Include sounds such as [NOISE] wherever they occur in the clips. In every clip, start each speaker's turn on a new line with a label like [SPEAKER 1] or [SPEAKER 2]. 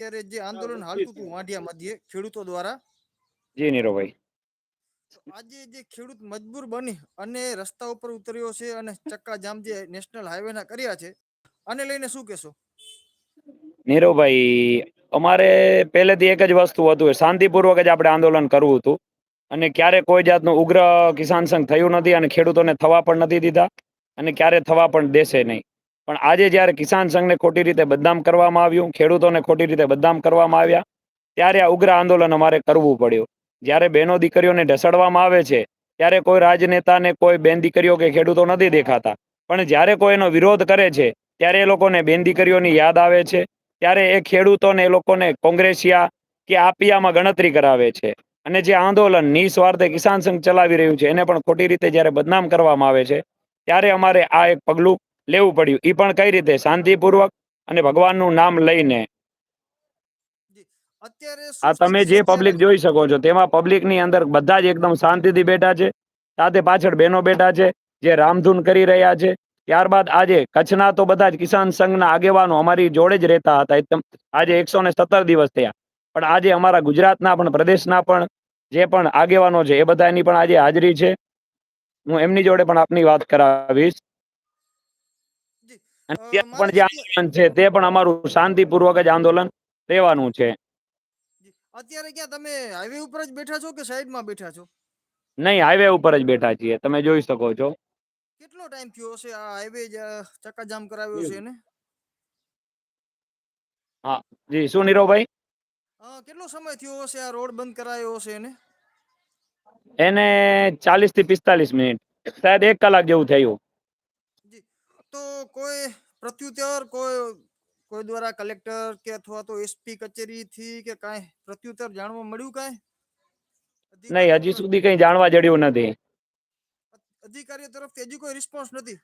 [SPEAKER 1] અત્યારે જે આંદોલન હાલતું હતું વાંઢિયા મધ્યે ખેડૂતો દ્વારા.
[SPEAKER 2] જી નીરવભાઈ.
[SPEAKER 1] આજે જે ખેડૂત મજબૂર બની અને રસ્તા ઉપર ઉતર્યો છે અને ચક્કા જામ જે નેશનલ હાઈવે ના કર્યા છે આને લઈને શું કહેશો?
[SPEAKER 2] નીરવભાઈ અમારે પહેલેથી એક જ વસ્તુ હતું શાંતિપૂર્વક જ આપણે આંદોલન કરવું હતું. અને ક્યારે કોઈ જાતનું ઉગ્ર કિસાન સંઘ થયું નથી અને ખેડૂતોને થવા પણ નથી દીધા અને ક્યારે થવા પણ દેશે નહીં. પણ આજે જ્યારે કિસાન સંઘને ખોટી રીતે બદનામ કરવામાં આવ્યું, ખેડૂતોને ખોટી રીતે બદનામ કરવામાં આવ્યા, ત્યારે આ ઉગ્ર આંદોલન અમારે કરવું પડ્યું. જ્યારે બહેનો દીકરીઓને ઢસડવામાં આવે છે, ત્યારે કોઈ રાજનેતાને, કોઈ બેન દીકરીઓ કે ખેડૂતો નથી દેખાતા. પણ જ્યારે કોઈ એનો વિરોધ કરે છે, ત્યારે એ લોકોને બેન દીકરીઓની યાદ આવે છે. ત્યારે એ ખેડૂતોને, એ લોકોને કોંગ્રેસિયા કે આપિયામાં ગણતરી કરાવે છે. અને જે આંદોલન નિસ્વાર્થે કિસાન સંઘ ચલાવી રહ્યું છે, એને પણ ખોટી રીતે જ્યારે બદનામ કરવામાં આવે છે, ત્યારે અમારે આ એક પગલું લેવું પડ્યું. એ પણ કઈ રીતે? શાંતિપૂર્વક અને ભગવાનનું નામ લઈને. આ તમે જે પબ્લિક જોઈ શકો છો તેમાં પબ્લિકની અંદર બધા જ એકદમ શાંતિથી બેઠા છે સાથે પાછળ બહેનો બેઠા છે જે રામધૂન કરી રહ્યા છે. ત્યારબાદ આજે કચ્છના તો બધા જ કિસાન સંઘના આગેવાનો અમારી જોડે જ રહેતા હતા. એકદમ આજે એકસો ને સત્તર દિવસ થયા. પણ આજે અમારા ગુજરાતના પણ પ્રદેશના પણ જે પણ આગેવાનો છે એ બધાની પણ આજે હાજરી છે. હું એમની જોડે પણ આપની વાત કરાવીશ. અને ત્યાં પણ જે આંદોલન છે તે પણ અમારું શાંતિપૂર્વક જ આંદોલન રહેવાનું છે.
[SPEAKER 1] અત્યારે ક્યાં તમે હાઈવે ઉપર જ બેઠા છો કે સાઈડમાં બેઠા છો?
[SPEAKER 2] નહીં હાઈવે ઉપર જ બેઠા છીએ. તમે જોઈ શકો છો.
[SPEAKER 1] કેટલો ટાઈમ થયો હશે આ હાઈવે ચક્કાજામ કરાવ્યો છે એને?
[SPEAKER 2] જી શું નીરવભાઈ?
[SPEAKER 1] કેટલો સમય થયો હશે આ રોડ બંધ કરાયો હશે એને?
[SPEAKER 2] એને ચાલીસથી પિસ્તાલીસ મિનિટ. શાયદ એક કલાક જેવું થયું.
[SPEAKER 1] તો કોઈ પ્રત્યુત્તર કોઈ કોઈ દ્વારા કલેક્ટર કે અથવા તો એસપી કચેરી થી કે કાંઈ પ્રત્યુત્તર જાણવા મળ્યું કાંઈ?
[SPEAKER 2] નહીં હજી સુધી કઈ જાણવા જડ્યું નથી.
[SPEAKER 1] અધિકારીઓ તરફથી હજી કોઈ રિસ્પોન્સ નથી?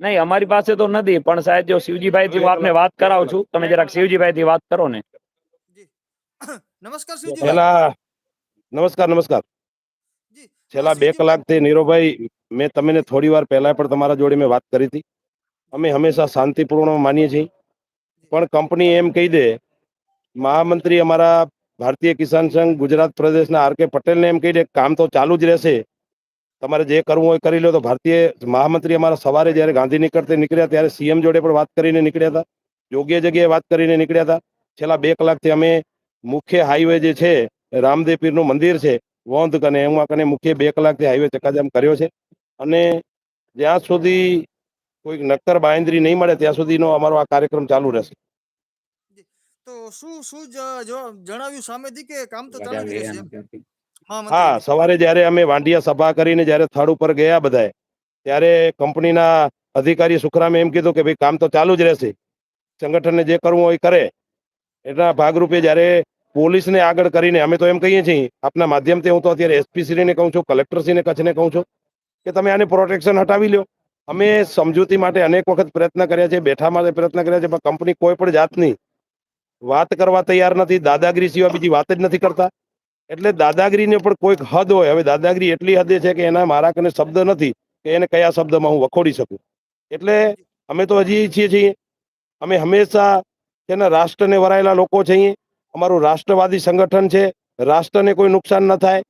[SPEAKER 2] નહીં અમારી પાસે તો નથી પણ સાહેબ જો શિવજીભાઈ થી હું આપને વાત કરાવું છું તમે જરાક શિવજીભાઈ થી વાત કરો ને. [COUGHS]
[SPEAKER 1] નમસ્કાર શિવજી
[SPEAKER 3] નમસ્કાર નમસ્કાર. છેલ્લા બે કલાકથી નીરોભાઈ મેં તમને થોડી વાર પહેલા પણ તમારા જોડે મેં વાત કરી હતી. અમે હંમેશા શાંતિપૂર્ણ માનીએ છીએ. પણ કંપની એમ કહી દે મહામંત્રી અમારા ભારતીય કિસાન સંઘ ગુજરાત પ્રદેશના આર કે પટેલને એમ કહી દે કામ તો ચાલુ જ રહેશે. તમારે જે કરવું હોય કરી લો. તો ભારતીય મહામંત્રી અમારા સવારે જ્યારે ગાંધી નીકળતે નીકળ્યા ત્યારે સીએમ જોડે પણ વાત કરીને નીકળ્યા હતા. યોગ્ય જગ્યાએ વાત કરીને નીકળ્યા હતા. છેલ્લા બે કલાકથી અમે મુખ્ય હાઈવે જે છે રામદેવ પીરનું મંદિર છે વોંધ કને એમાં કને મુખ્ય બે કલાકથી હાઈવે ચકાજામ કર્યો છે. અને જ્યાં સુધી કોઈક નક્કર બાયંદ્રી નહીં મળે ત્યાં સુધીનો અમારો આ કાર્યક્રમ ચાલુ રહેશે.
[SPEAKER 1] તો શું શું જણાવ્યું સામેથી કે કામ તો ચાલુ રહેશે? હા
[SPEAKER 3] હા સવારે જ્યારે અમે વાંડિયા સભા કરીને જ્યારે થડ ઉપર ગયા બધાએ ત્યારે કંપનીના અધિકારી સુખરામે એમ કીધું કે ભાઈ કામ તો ચાલુ જ રહેશે. સંગઠનને જે કરવું હોય એ કરે. એના ભાગરૂપે જ્યારે પોલીસને આગળ કરીને અમે તો એમ કહીએ છીએ, આપના માધ્યમથી હું તો અત્યારે એસપીસીને કહું છું, કલેક્ટરશ્રીને કચ્છને કહું છું, કે તમે આને પ્રોટેક્શન હટાવી લ્યો. અમે સમજૂતી માટે અનેક વખત પ્રયત્ન કર્યા છે, બેઠા માટે પ્રયત્ન કર્યા છે, પણ કંપની કોઈ પણ જાતની વાત કરવા તૈયાર નથી, દાદાગીરી સિવાય બીજી વાત જ નથી કરતા. એટલે દાદાગીરીને પણ કોઈક હદ હોય, હવે દાદાગીરી એટલી હદે છે કે એના મારા કને શબ્દ નથી, કે એને કયા શબ્દમાં હું વખોડી શકું. એટલે અમે તો હજી ઈચ્છીએ છીએ, અમે હંમેશા તેના રાષ્ટ્રને વરાયેલા લોકો છીએ અમારું રાષ્ટ્રવાદી સંગઠન છે, રાષ્ટ્રને કોઈ નુકસાન ન થાય.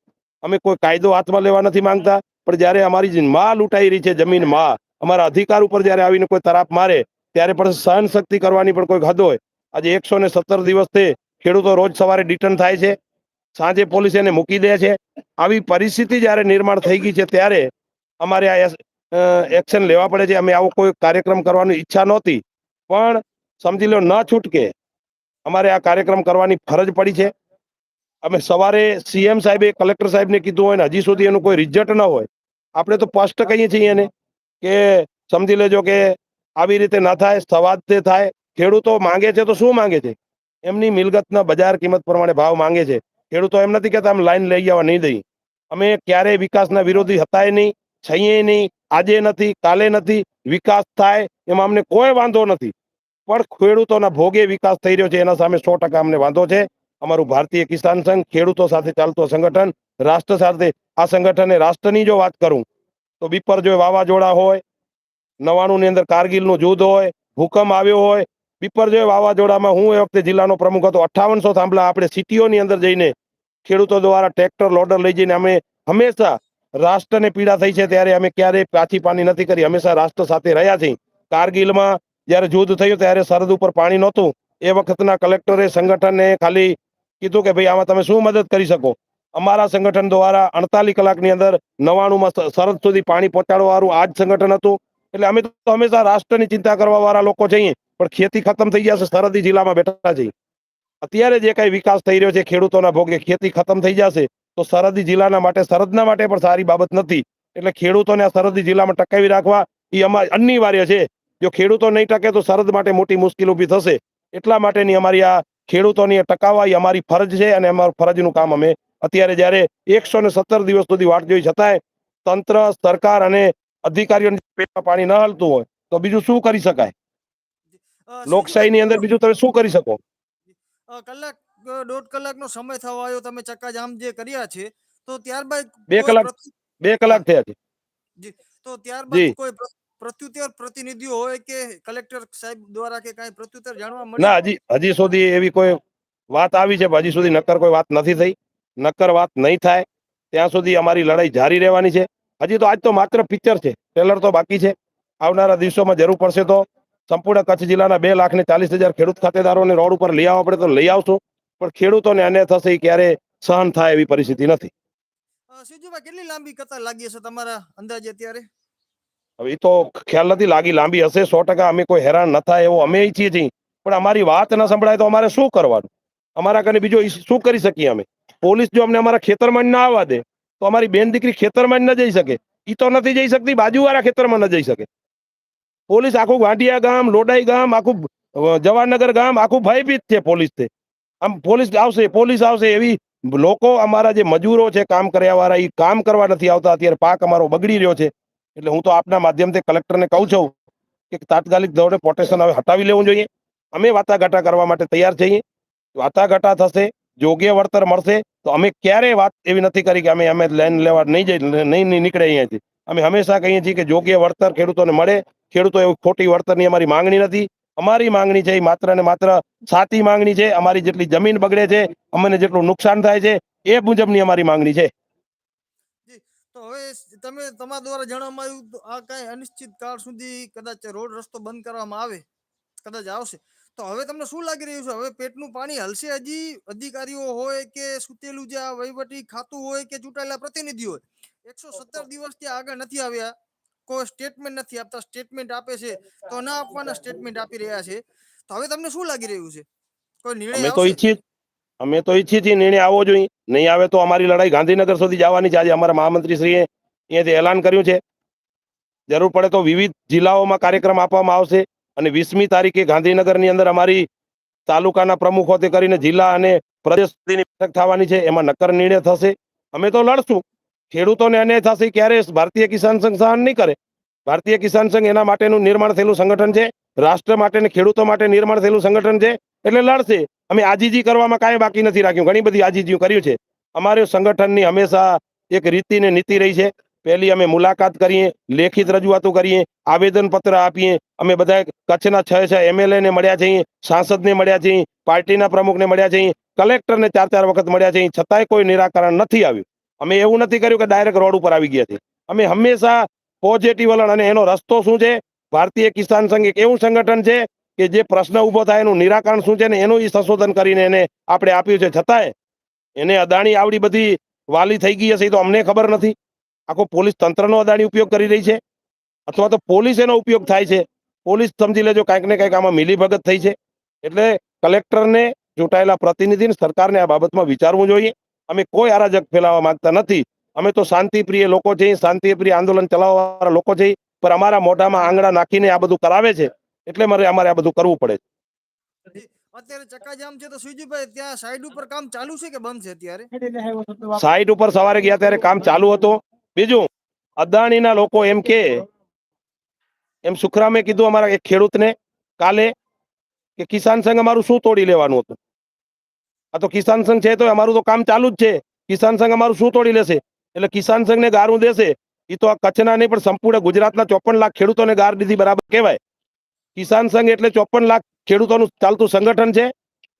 [SPEAKER 3] અમે કોઈ કાયદો હાથમાં લેવા નથી માંગતા, પણ જ્યારે અમારી માં લૂંટાઈ રહી છે, જમીનમાં અમારા અધિકાર ઉપર જ્યારે આવીને કોઈ તરાપ મારે, ત્યારે પણ સહન શક્તિ કરવાની પણ કોઈ હદ હોય. આજે એકસો ને સત્તર દિવસથી ખેડૂતો રોજ સવારે ડિટર્ન થાય છે, સાંજે પોલીસ એને મૂકી દે છે. આવી પરિસ્થિતિ જ્યારે નિર્માણ થઈ ગઈ છે, ત્યારે અમારે આ એક્શન લેવા પડે છે. અમે આવો કોઈ કાર્યક્રમ કરવાની ઈચ્છા નહોતી. પણ સમજી લો, ન છૂટકે અમારે આ કાર્યક્રમ કરવાની ફરજ પડી છે. અમે સવારે સીએમ સાહેબે, કલેક્ટર સાહેબને કીધું હોય ને, હજી સુધી એનું કોઈ રિઝલ્ટ ન હોય. આપણે તો સ્પષ્ટ કહીએ છીએ એને કે સમજી લેજો કે આવી રીતે ન થાય સવાદથી થાય. ખેડૂતો માંગે છે તો શું માંગે છે? એમની મિલકતના બજાર કિંમત પ્રમાણે ભાવ માંગે છે. ખેડૂતો એમ નથી કહેતા, આમ લાઈન લઈ જવા નહીં દઈ અમે ક્યારેય વિકાસના વિરોધી હતાય નહીં, છઈએ નહીં, આજે નથી, કાલે નથી, વિકાસ થાય એમાં અમને કોઈ વાંધો નથી. પણ ખેડૂતોના ભોગે વિકાસ થઈ રહ્યો છે. એના સામે સો ટકા અમને વાંધો છે. અમારું ભારતીય કિસાન સંઘ ખેડૂતો સાથે ચાલતો સંગઠન, રાષ્ટ્ર સાથે આ સંગઠને રાષ્ટ્રની જો વાત કરું, તો બિપરજોય વાવાઝોડા હોય નવાણું ની અંદર કારગિલનું જુદ હોય, ભૂકંપ આવ્યો હોય બિપરજોય વાવાઝોડામાં હું એ વખતે જિલ્લાનો પ્રમુખ હતો, અઠ્ઠાવનસો થાંભલા આપણે સિટીઓની અંદર જઈને ખેડૂતો દ્વારા ટ્રેક્ટર, લોડર લઈ જઈને અમે હંમેશા રાષ્ટ્રને પીડા થઈ છે. ત્યારે અમે ક્યારેય પાછી પાની નથી કરી. હંમેશા રાષ્ટ્ર સાથે રહ્યા છીએ. કારગિલમાં જ્યારે યુદ્ધ થયું ત્યારે સરહદ ઉપર પાણી નહોતું. એ વખતના કલેક્ટરે સંગઠનને ખાલી કીધું કે ભાઈ, આમાં તમે શું મદદ કરી શકો? અમારા સંગઠન દ્વારા અડતાલીસ કલાકની અંદર નવાણુંમાં સરહદ સુધી પાણી પહોંચાડવા વાળું આ જ સંગઠન હતું. એટલે અમે તો હંમેશા રાષ્ટ્રની ચિંતા કરવા વાળા લોકો છીએ. પણ ખેતી ખતમ થઈ જશે સરહદી જિલ્લામાં બેઠા છીએ. અત્યારે જે કંઈ વિકાસ થઈ રહ્યો છે ખેડૂતોના ભોગે, ખેતી ખતમ થઈ જશે, તો સરહદી જિલ્લાના માટે, સરહદના માટે પણ સારી બાબત નથી. એટલે ખેડૂતોને આ સરહદી જિલ્લામાં ટકાવી રાખવા એ અમારે અનિવાર્ય છે. જો ખેડૂતો નહીં ટકે તો સરહદ માટે મોટી મુશ્કેલ ઊભી થશે. એટલા માટેની અમારી આ ખેડૂતોની ટકાવવા એ અમારી ફરજ છે અને અમારું ફરજનું કામ અમે અત્યારે જ્યારે એકસો ને સત્તર દિવસ સુધી વાટ જોઈ છતાંય તંત્ર સરકાર અને અધિકારીઓને પેટમાં પાણી ન હલતું હોય તો બીજું શું કરી શકાય? લોકશાહીની અંદર બીજું તમે શું કરી શકો?
[SPEAKER 1] કલાક દોઢ દોઢ કલાકનો સમય થવા આવ્યો તમે ચક્કાજામ જે કર્યા છે તો ત્યારબાદ
[SPEAKER 3] બે કલાક. બે કલાક થયા છે.
[SPEAKER 1] તો ત્યારબાદ કોઈ પ્રત્યુત્તર પ્રતિનિધિઓ હોય કે કલેક્ટર સાહેબ દ્વારા કે કાંઈ પ્રત્યુત્તર જાણવા
[SPEAKER 3] ના હજી હજી સુધી એવી કોઈ વાત આવી છે હજી સુધી નક્કર કોઈ વાત નથી થઈ. નક્કર વાત નહીં થાય. ત્યાં સુધી અમારી લડાઈ જારી રહેવાની છે. હજી તો આજ તો માત્ર પિક્ચર છે. ટ્રેલર તો બાકી છે. આવનારા દિવસોમાં જરૂર પડશે તો સંપૂર્ણ કચ્છ જિલ્લાના બે લાખ ને ચાલીસ હજાર ખેડૂત ખાતેદારોને રોડ ઉપર લઈ આવવા પડે તો લઈ આવશું. પણ ખેડૂતોને અન્યાય થશે એ ક્યારે સહન થાય એવી પરિસ્થિતિ નથી.
[SPEAKER 1] સિદ્ધુભાઈ કેટલી લાંબી કતાર લાગી હશે તમારા અંદાજે અત્યારે?
[SPEAKER 3] હવે એ તો ખ્યાલ નથી લાગી લાંબી હશે, સો ટકા અમે કોઈ હેરાન ન થાય એવો અમે ઈચ્છીએ છીએ પણ અમારી વાત ન સંભળાય તો અમારે શું કરવાનું? અમારા કને બીજો શું કરી શકીએ અમે? પોલીસ જો અમને અમારા ખેતરમાં ના આવવા દે, તો અમારી બેન દીકરી ખેતરમાં ન જઈ શકે. એ તો નથી જઈ શકતી, બાજુવાળા ખેતરમાં ન જઈ શકે. પોલીસ આખું વાંડિયા ગામ, લોડાઈ ગામ, આખું જવાહરનગર ગામ, આખું ભયભીત છે પોલીસ આમ પોલીસ આવશે પોલીસ આવશે એવી લોકો અમારા જે મજૂરો છે, કામ કર્યા વાળા એ કામ કરવા નથી આવતા, અત્યારે પાક અમારો બગડી રહ્યો છે. એટલે હું તો આપના માધ્યમથી કલેક્ટરને કહું છું કે તાત્કાલિક ધોરણે પોટેશન હવે હટાવી લેવું જોઈએ. અમે વાટાઘાટા કરવા માટે તૈયાર છીએ. વાટાઘાટા થશે યોગ્ય વળતર મળશે, તો અમે ક્યારેય વાત એવી નથી કરી કે અમે અમે લેન લેવા નહીં જઈ, નહીં નીકળે અહીંયાથી અમે હંમેશા કહીએ છીએ કે યોગ્ય વળતર ખેડૂતોને મળે. ખેડૂતો એવું ખોટી વળતરની અમારી માંગણી નથી. અમારી માંગણી છે એ માત્ર ને માત્ર સાચી માંગણી છે. અમારી જેટલી જમીન બગડે છે, અમને જેટલું નુકસાન થાય છે, એ મુજબની અમારી માંગણી છે.
[SPEAKER 1] હવે તમે તમારા દ્વારા જણાવવામાં આવ્યું તો આ કાંઈ અનિશ્ચિત કાળ સુધી કદાચ રોડ રસ્તો બંધ કરવામાં આવે કદાચ આવશે. તો હવે તમને શું લાગી રહ્યું છે? હવે પેટનું પાણી હલશે હજી? અધિકારીઓ હોય કે સુતેલું જે આ વહીવટી ખાતું હોય કે ચૂંટાયેલા પ્રતિનિધિ હોય? એકસો સત્તર દિવસથી આગળ નથી આવ્યા. કોઈ સ્ટેટમેન્ટ નથી આપતા. સ્ટેટમેન્ટ આપે છે તો ના આપવાના સ્ટેટમેન્ટ આપી રહ્યા છે. તો હવે તમને શું લાગી રહ્યું છે? કોઈ નિર્ણય
[SPEAKER 3] અમે તો ઈચ્છીએ અમે તો ઈચ્છીએ છીએ નિર્ણય આવવો જોઈએ. નહીં આવે તો અમારી લડાઈ ગાંધીનગર સુધી જવાની છે. આજે અમારા મહામંત્રીશ્રીએ અહીંયાથી એલાન કર્યું છે. જરૂર પડે તો વિવિધ જિલ્લાઓમાં કાર્યક્રમ આપવામાં આવશે અને વીસમી તારીખે ગાંધીનગરની અંદર અમારી તાલુકાના પ્રમુખોથી કરીને જિલ્લા અને પ્રદેશ સુધીની બેઠક થવાની છે. એમાં નક્કર નિર્ણય થશે. અમે તો લડશું. ખેડૂતોને અન્યાય થશે ક્યારે ભારતીય કિસાન સંઘ સહન નહીં કરે. ભારતીય કિસાન સંઘ એના માટેનું નિર્માણ થયેલું સંગઠન છે. રાષ્ટ્ર માટે ખેડૂતો માટે નિર્માણ થયેલું સંગઠન છે. એટલે લડશે. અમે આજીજી કરવામાં કાંઈ બાકી નથી રાખ્યું. ઘણી બધી આજીજીઓ કર્યું છે. અમારે સંગઠનની હંમેશા એક રીતિ ને નીતિ રહી છે. પહેલી અમે મુલાકાત કરીએ, લેખિત રજૂઆતો કરીએ, આવેદનપત્ર આપીએ. અમે બધા કચ્છના છ છ એમએલએને મળ્યા છીએ, સાંસદને મળ્યા છીએ, પાર્ટીના પ્રમુખને મળ્યા છીએ, કલેક્ટરને ચાર ચાર વખત મળ્યા છીએ. છતાંય કોઈ નિરાકરણ નથી આવ્યું. અમે એવું નથી કર્યું કે ડાયરેક્ટ રોડ ઉપર આવી ગયા છે અમે હંમેશા પોઝિટિવ વલણ અને એનો રસ્તો શું છે? ભારતીય કિસાન સંઘ એક એવું સંગઠન છે કે જે પ્રશ્ન ઊભો થાય એનું નિરાકરણ શું છે ને એનું એ સંશોધન કરીને એને આપણે આપ્યું છે. છતાંય એને અદાણી આવડી બધી વાલી થઈ ગઈ હશે એ તો અમને ખબર નથી. આખો પોલીસ તંત્રનો અદાણી ઉપયોગ કરી રહી છે અથવા તો પોલીસ એનો ઉપયોગ થાય છે. પોલીસ સમજી લેજો કાંઈક ને કાંઈક આમાં મિલીભગત થઈ છે. એટલે કલેક્ટરને ચૂંટાયેલા પ્રતિનિધિને સરકારને આ બાબતમાં વિચારવું જોઈએ. અમે કોઈ અરાજક ફેલાવવા માંગતા નથી. અમે તો શાંતિપ્રિય લોકો છીએ, શાંતિપ્રિય આંદોલન ચલાવવાવાળા લોકો છીએ. પણ અમારા મોઢામાં આંગળા નાખીને આ બધું કરાવે છે. એટલે મારે અમારે આ બધું કરવું પડે છે.
[SPEAKER 1] અત્યારે ચક્કાજામ છે તો સુજીભાઈ ત્યાં સાઈડ ઉપર કામ ચાલુ છે કે બંધ છે અત્યારે?
[SPEAKER 3] સાઈટ ઉપર સવારે ગયા ત્યારે કામ ચાલુ હતું. બીજું અદાણીના લોકો એમ કે એમ સુખરામે કીધું અમારા એક ખેડૂતને કાલે કે કિસાન સંઘ અમારું શું તોડી લેવાનું હતું? આ તો કિસાન સંઘ છે તો અમારું તો કામ ચાલુ જ છે. કિસાન સંઘ અમારું શું તોડી લેશે? એટલે કિસાન સંઘને ગારું દેશે. એ તો આ કચ્છના નહીં પણ સંપૂર્ણ ગુજરાતના ચોપન લાખ ખેડૂતોને ગાર દીધી બરાબર કહેવાય. કિસાન સંઘ એટલે ચોપન લાખ ખેડૂતોનું ચાલતું સંગઠન છે.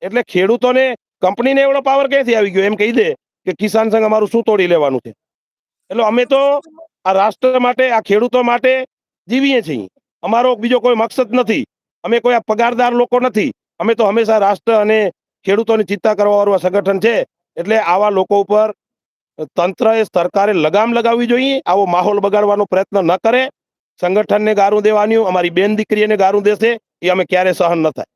[SPEAKER 3] એટલે ખેડૂતોને કંપનીને એવડો પાવર ક્યાંથી આવી ગયો? એમ કહી દે કે કિસાન સંઘ અમારું શું તોડી લેવાનું છે? એટલે અમે તો આ રાષ્ટ્ર માટે, આ ખેડૂતો માટે જીવીએ છીએ. અમારો બીજો કોઈ મકસદ નથી. અમે કોઈ આ પગારદાર લોકો નથી. અમે તો હંમેશા રાષ્ટ્ર અને ખેડૂતોની ચિંતા કરવા વાળું સંગઠન છે. એટલે આવા લોકો ઉપર તંત્રએ સરકારે લગામ લગાવવી જોઈએ. આવો માહોલ બગાડવાનો પ્રયત્ન ન કરે. સંગઠનને ગારું દેવાની અમારી બેન દીકરીને ગારું દેશે એ અમે ક્યારે સહન ન થાય.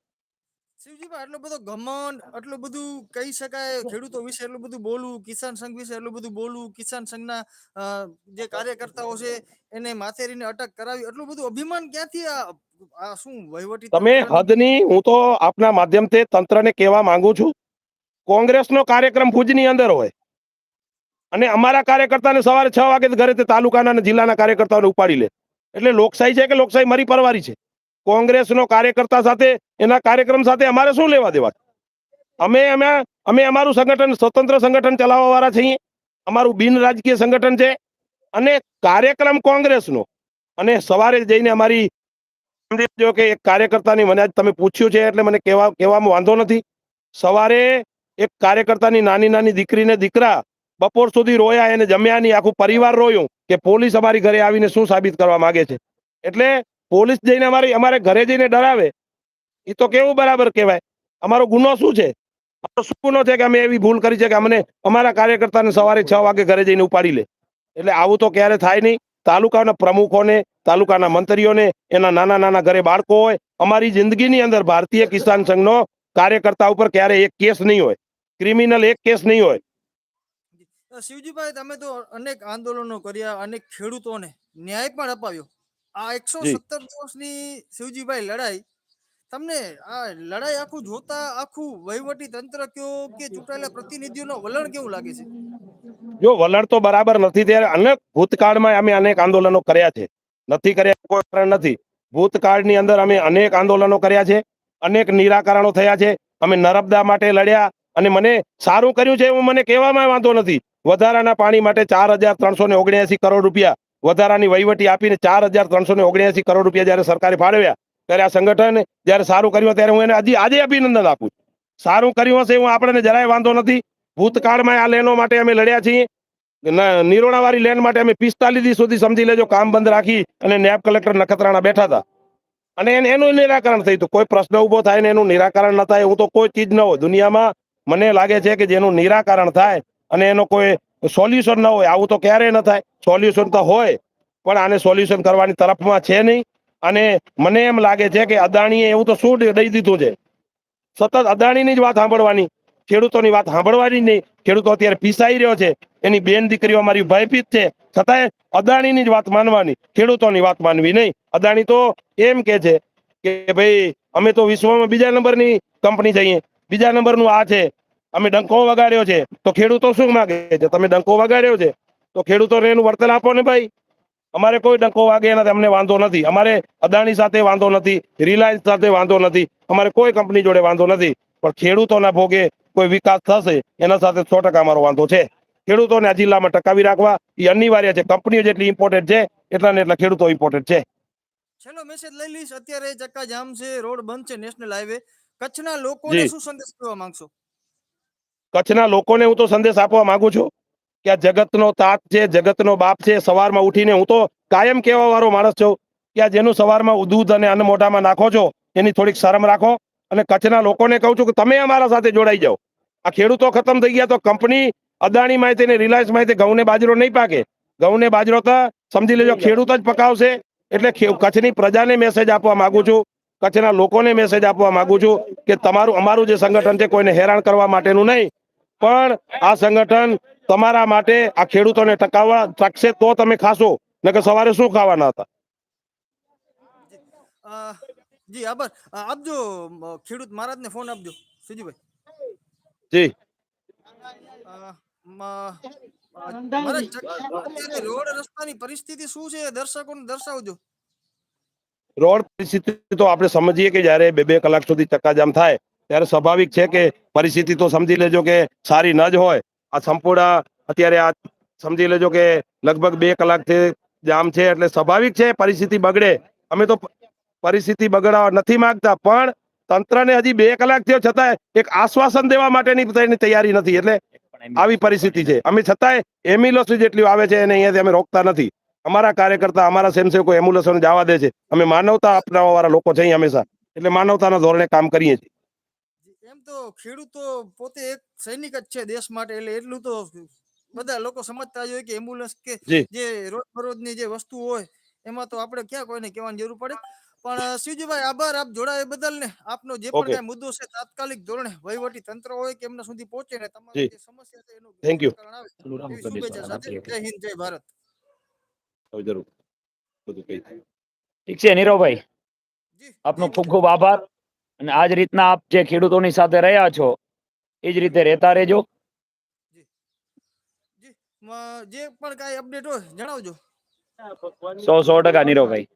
[SPEAKER 1] શિવજીભાઈ એટલો બધો ઘમંડ એટલું બધું કહી શકાય ખેડૂતો વિશે એટલું બધું બોલવું કિસાન સંઘ વિશે એટલું બધું બોલવું કિસાન સંઘના જે કાર્યકર્તાઓ છે એને માથેરીને અટક કરાવી એટલું બધું અભિમાન ક્યાંથી આ શું વહીવટી
[SPEAKER 3] તમે હદની હું તો આપના માધ્યમથી તંત્રને કહેવા માંગુ છું કોંગ્રેસનો કાર્યક્રમ ભુજની અંદર હોય અને અમારા કાર્યકર્તાને સવારે છ વાગે ઘરે તે તાલુકાના અને જિલ્લાના કાર્યકર્તાઓને ઉપાડી લે. એટલે લોકશાહી છે કે લોકશાહી મારી પરવારી છે? કોંગ્રેસનો કાર્યકર્તા સાથે, એના કાર્યક્રમ સાથે અમારે શું લેવા દેવા? અમે અમે અમે અમારું સંગઠન સ્વતંત્ર સંગઠન ચલાવવા વાળા છીએ. અમારું બિન રાજકીય સંગઠન છે. અને કાર્યક્રમ કોંગ્રેસનો. અને સવારે જઈને અમારી સમજો કે એક કાર્યકર્તાની મને આજ તમે પૂછ્યું છે એટલે મને કહેવા, કહેવામાં વાંધો નથી. સવારે એક કાર્યકર્તાની નાની નાની દીકરીને દીકરા બપોર સુધી રોયા એને જમ્યા નહીં. આખું પરિવાર રોયું કે પોલીસ અમારી ઘરે આવીને શું સાબિત કરવા માંગે છે. એટલે પોલીસ જઈને અમારી અમારે ઘરે જઈને ડરાવે. એ તો કેવું બરાબર કહેવાય? અમારો ગુનો શું છે? અમારો શું ગુનો છે કે અમે એવી ભૂલ કરી છે કે અમને અમારા કાર્યકર્તાને સવારે છ વાગે ઘરે જઈને ઉપાડી લે. એટલે આવું તો ક્યારે થાય નહીં. તાલુકાના પ્રમુખોને, તાલુકાના મંત્રીઓને, એના નાના નાના ઘરે બાળકો હોય, અમારી જિંદગીની અંદર ભારતીય કિસાન સંઘનો કાર્યકર્તા ઉપર ક્યારે એક કેસ નહીં હોય. ક્રિમિનલ એક કેસ નહીં હોય.
[SPEAKER 1] શિવજીભાઈ તમે તો અનેક આંદોલનો કર્યા અનેક ખેડૂતોને ન્યાય પણ અપાવ્યો. આ એકસો સત્તર દિવસની શિવજીભાઈ લડાઈ તમને આ લડાઈ આખું જોતા આખું વહીવટી તંત્ર કયો કે ચૂંટાયેલા પ્રતિનિધિઓનો વલણ કેવું લાગે છે?
[SPEAKER 3] જો વલણ તો બરાબર નથી ત્યારે અનેક ભૂતકાળમાં અમે અનેક આંદોલનો કર્યા છે. નથી કર્યા કોઈ કારણ નથી. ભૂતકાળની અંદર અમે અનેક આંદોલનો કર્યા છે અનેક નિરાકરણો થયા છે. અમે નર્મદા માટે લડ્યા અને મને સારું કર્યું છે એવું મને કહેવામાં વાંધો નથી. વધારાના પાણી માટે ચાર હજાર ત્રણસો ને કરોડ રૂપિયા વધારાની વહીવટી આપીને ચાર હજાર ત્રણસો ને કરોડ રૂપિયા જ્યારે સરકારે ફાળવ્યા, ત્યારે આ સંગઠન જ્યારે સારું કર્યું ત્યારે હું એને હજી આજે અભિનંદન આપું સારું કર્યું હશે હું આપણને જરાય વાંધો નથી. ભૂતકાળમાં આ લેનો માટે અમે લડ્યા છીએ. નિરોણાવાળી લેન માટે અમે પિસ્તાલીસ દિવસ સુધી સમજી લેજો, કામ બંધ રાખી અને નેબ કલેક્ટર નખત્રાણા બેઠા હતા. અને એને- નિરાકરણ થયું કોઈ પ્રશ્ન ઊભો થાય ને એનું નિરાકરણ ન થાય, એવું તો કોઈ ચીજ ન હોય. દુનિયામાં મને લાગે છે કે જેનું નિરાકરણ થાય અને એનો કોઈ સોલ્યુશન ન હોય. આવું તો ક્યારેય ન થાય. સોલ્યુશન તો હોય, પણ આને સોલ્યુશન કરવાની તરફમાં છે નહીં. અને મને એમ લાગે છે કે અદાણીએ એવું તો શું દઈ દીધું છે? સતત અદાણીની જ વાત સાંભળવાની. ખેડૂતોની વાત સાંભળવાની જ નહીં. ખેડૂતો અત્યારે પીસાઈ રહ્યો છે. એની બેન દીકરીઓ મારી ભયભીત છે. છતાંય અદાણીની જ વાત માનવાની. ખેડૂતોની વાત માનવી નહીં. અદાણી તો એમ કે છે કે ભાઈ, અમે તો વિશ્વમાં બીજા નંબરની કંપની જઈએ બીજા નંબરનું આ છે. અમે ડંકો વગાડ્યો છે. તો ખેડૂતો શું માગે છે? તમે ડંકો વગાડ્યો છે? તો ખેડૂતોને એનું વળતર આપો ને ભાઈ. અમારે કોઈ ડંકો વાગે એનાથી અમને વાંધો નથી. અમારે અદાણી સાથે વાંધો નથી રિલાયન્સ સાથે વાંધો નથી. અમારે કોઈ કંપની જોડે વાંધો નથી. પણ ખેડૂતોના ભોગે કોઈ વિકાસ થશે એના સાથે સો ટકા અમારો વાંધો છે. ખેડૂતોને આ જિલ્લામાં ટકાવી રાખવા એ અનિવાર્ય છે. કંપનીઓ જેટલી ઇમ્પોર્ટેન્ટ છે એટલા ને એટલા ખેડૂતો ઇમ્પોર્ટેન્ટ છે.
[SPEAKER 1] છેલ્લો મેસેજ લઈ લઈશ. અત્યારે ચક્કા જામ છે. રોડ બંધ છે નેશનલ હાઈવે કચ્છના લોકોને. શું સંદેશ કહેવા માંગશો?
[SPEAKER 3] કચ્છના લોકોને હું તો સંદેશ આપવા માંગુ છું કે આ જગતનો તાત છે જગતનો બાપ છે સવારમાં ઉઠીને હું તો કાયમ કહેવા વાળો માણસ છું કે આ જેનું સવારમાં દૂધ અને અન્ન મોઢામાં નાખો છો એની થોડીક શરમ રાખો અને કચ્છના લોકોને કહું છું કે તમે અમારા સાથે જોડાઈ જાઓ. આ ખેડૂતો ખતમ થઈ ગયા તો કંપની અદાણી માહિતી ને રિલાયન્સ માહિતી ઘઉંને બાજરો નહીં પાકે. ઘઉંને બાજરો તો સમજી લેજો ખેડૂત જ પકાવશે એટલે કચ્છની પ્રજાને મેસેજ આપવા માંગુ છું કચ્છના લોકોને મેસેજ આપવા માંગુ છું કે તમારું અમારું જે સંગઠન છે કોઈને હેરાન કરવા માટેનું નહીં પણ આ સંગઠન તમારા માટે આ ખેડૂતોને ટકાવવા ટકશે તો તમે ખાશો. નકર સવારે શું ખાવાના હતા?
[SPEAKER 1] જી આભાર આપજો ખેડૂત ખેડૂત મહારાજને ફોન આપજો. સુજીભાઈ.
[SPEAKER 3] જી.
[SPEAKER 1] મહારાજ રોડ રસ્તાની પરિસ્થિતિ શું છે? દર્શકોને દર્શાવજો.
[SPEAKER 3] રોડ પરિસ્થિતિ તો આપણે સમજીએ કે જ્યારે બે બે કલાક સુધી ચક્કાજામ થાય ત્યારે સ્વાભાવિક છે કે પરિસ્થિતિ તો સમજી લેજો કે સારી ન જ હોય. આ સંપૂર્ણ અત્યારે આ સમજી લેજો કે લગભગ બે કલાકથી જામ છે એટલે સ્વાભાવિક છે પરિસ્થિતિ બગડે. અમે તો પરિસ્થિતિ બગડવા નથી માંગતા, પણ તંત્રને હજી બે કલાક થયો છતાંય એક આશ્વાસન દેવા માટેની તૈયારી નથી એટલે આવી પરિસ્થિતિ છે. અમે છતાંય એમ્બ્યુલન્સ જેટલી આવે છે એને અહીંયાથી અમે રોકતા નથી. અમારા કાર્યકર્તા, અમારા સ્વયંસેવકો એમ્બ્યુલન્સને જવા દે છે. અમે માનવતા અપનાવવા વાળા લોકો છે અહીં હંમેશા. એટલે માનવતાના ધોરણે કામ કરીએ છીએ.
[SPEAKER 1] તો ખેડૂતો પોતે એક સૈનિક જ છે દેશ માટે એટલે એટલું તો બધા લોકો સમજતા જ હોય કે એમ્બ્યુલન્સ કે
[SPEAKER 3] જે.
[SPEAKER 1] રોજબરોજની જે વસ્તુ હોય એમાં તો આપણે ક્યાં કોઈને કહેવાની જરૂર પડે. પણ શિવજીભાઈ આભાર. આપ જોડાય બદલ ને આપનો જે પણ કઈ મુદ્દો છે તાત્કાલિક ધોરણે વહીવટી તંત્ર હોય કે એમના સુધી પહોંચે ને તમારી
[SPEAKER 3] જે.
[SPEAKER 1] સમસ્યા છે એનું થેન્ક શુભેચ્છા સાથે જય હિન્દ જય ભારત.
[SPEAKER 3] જરૂર. બધું કહી
[SPEAKER 2] ઠીક છે નીરવભાઈ. આપનો ખૂબ ખૂબ આભાર. અને આ જ રીતના આપ જે ખેડૂતોની સાથે રહ્યા છો એ જ રીતે રહેતા રહેજો.
[SPEAKER 1] જી. જે. પણ કાંઈ અપડેટ હોય જણાવજો.
[SPEAKER 2] સો સો ટકા નીરવભાઈ.